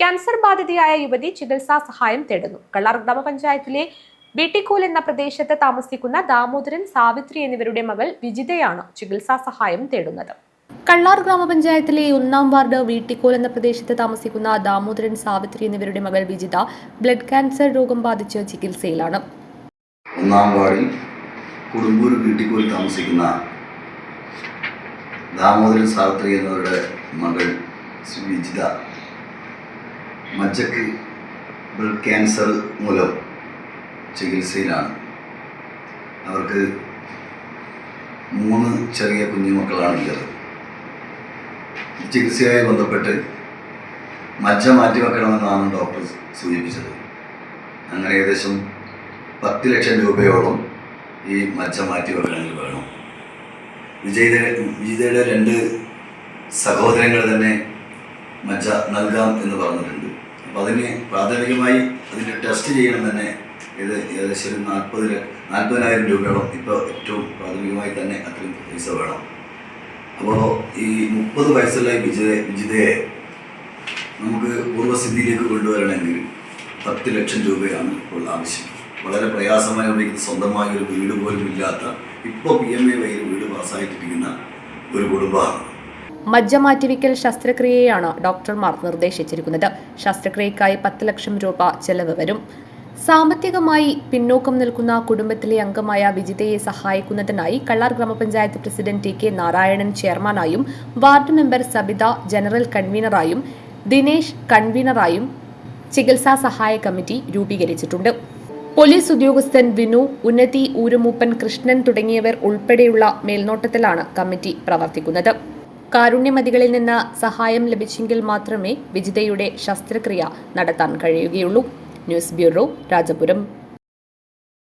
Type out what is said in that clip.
Cancer ബാധിതയായ യുവതി ചികിത്സാ സഹായം തേടുന്നു. കള്ളാർ ഗ്രാമപഞ്ചായത്തിലെ ബിട്ടിക്കോൽ എന്ന പ്രദേശത്ത് താമസിക്കുന്ന ദാമോദരൻ സാവിത്രി എന്നിവരുടെ മകൾ വിജിതയാണ് ചികിത്സാ സഹായം തേടുന്നത്. കള്ളാർ ഗ്രാമപഞ്ചായത്തിലെ ഒന്നാം വാർഡ് വീട്ടിക്കോൽ എന്ന പ്രദേശത്ത് താമസിക്കുന്ന ദാമോദരൻ സാവിത്രി എന്നിവരുടെ മകൾ വിജിത ബ്ലഡ് ക്യാൻസർ രോഗം ബാധിച്ച് ചികിത്സയിലാണ്. ഒന്നാം വാർഡിൽ കുടുംബൂർ വീട്ടിക്കോൽ താമസിക്കുന്ന ദാമോദരൻ സാവിത്രി എന്നവരുടെ മകൾ വിജിത മജ്ജക്ക് ബ്ലഡ് ക്യാൻസർ മൂലം ചികിത്സയിലാണ്. അവർക്ക് മൂന്ന് ചെറിയ കുഞ്ഞുമക്കളാണുള്ളത് ചികിത്സയുമായി ബന്ധപ്പെട്ട് മജ്ജ മാറ്റിവെക്കണമെന്നാണ് ഡോക്ടർ സൂചിപ്പിച്ചത്. അങ്ങനെ ഏകദേശം പത്ത് ലക്ഷം രൂപയോളം ഈ മജ്ജ മാറ്റി വെക്കണമെങ്കിൽ വേണം. വിജയുടെ വിജയുടെ രണ്ട് സഹോദരങ്ങൾ തന്നെ മജ്ജ നൽകാം എന്ന് പറഞ്ഞിട്ടുണ്ട്. അപ്പോൾ അതിന് പ്രാഥമികമായി അതിന്റെ ടെസ്റ്റ് ചെയ്യണം തന്നെ. ഇത് ഏകദേശം ഒരു നാൽപ്പത് നാൽപ്പതിനായിരം രൂപയോളം ഇപ്പോൾ ഏറ്റവും പ്രാഥമികമായി തന്നെ അത്രയും പൈസ വേണം. അപ്പോൾ ഈ മുപ്പത് വയസ്സുള്ള വിജയ വിജിതയെ നമുക്ക് പൂർവസ്ഥിതിയിലേക്ക് കൊണ്ടുവരണമെങ്കിൽ പത്ത് ലക്ഷം രൂപയാണ് ഇപ്പോൾ ആവശ്യം. വളരെ പ്രയാസമായി ഉപയോഗിക്കുന്ന സ്വന്തമായ ഒരു വീട് പോലും ഇല്ലാത്ത ഇപ്പോൾ പി എം എ വൈയിൽ വീട് പാസ്സായിട്ടിരിക്കുന്ന ഒരു കുടുംബമാണ്. മജ്ജ മാറ്റിവെക്കൽ ശസ്ത്രക്രിയയാണ് ഡോക്ടർമാർ നിർദ്ദേശിച്ചിരിക്കുന്നത്. ശസ്ത്രക്രിയക്കായി പത്ത് ലക്ഷം രൂപ ചെലവ് വരും. സാമ്പത്തികമായി പിന്നോക്കം നിൽക്കുന്ന കുടുംബത്തിലെ അംഗമായ വിജിതയെ സഹായിക്കുന്നതിനായി കള്ളാർ ഗ്രാമപഞ്ചായത്ത് പ്രസിഡന്റ് ടി കെ നാരായണൻ ചെയർമാനായും വാർഡ് മെമ്പർ സബിത ജനറൽ കൺവീനറായും ദിനേശ് കൺവീനറായും ചികിത്സാ സഹായ കമ്മിറ്റി രൂപീകരിച്ചിട്ടുണ്ട്. പോലീസ് ഉദ്യോഗസ്ഥൻ വിനു ഉന്നതി ഊരുമൂപ്പൻ കൃഷ്ണൻ തുടങ്ങിയവർ ഉൾപ്പെടെയുള്ള മേൽനോട്ടത്തിലാണ് കമ്മിറ്റി പ്രവർത്തിക്കുന്നത്. കാരുണ്യമതികളിൽ നിന്ന് സഹായം ലഭിച്ചെങ്കിൽ മാത്രമേ വിജിതയുടെ ശസ്ത്രക്രിയ നടത്താൻ കഴിയുകയുള്ളൂ. News bureau Rajapuram.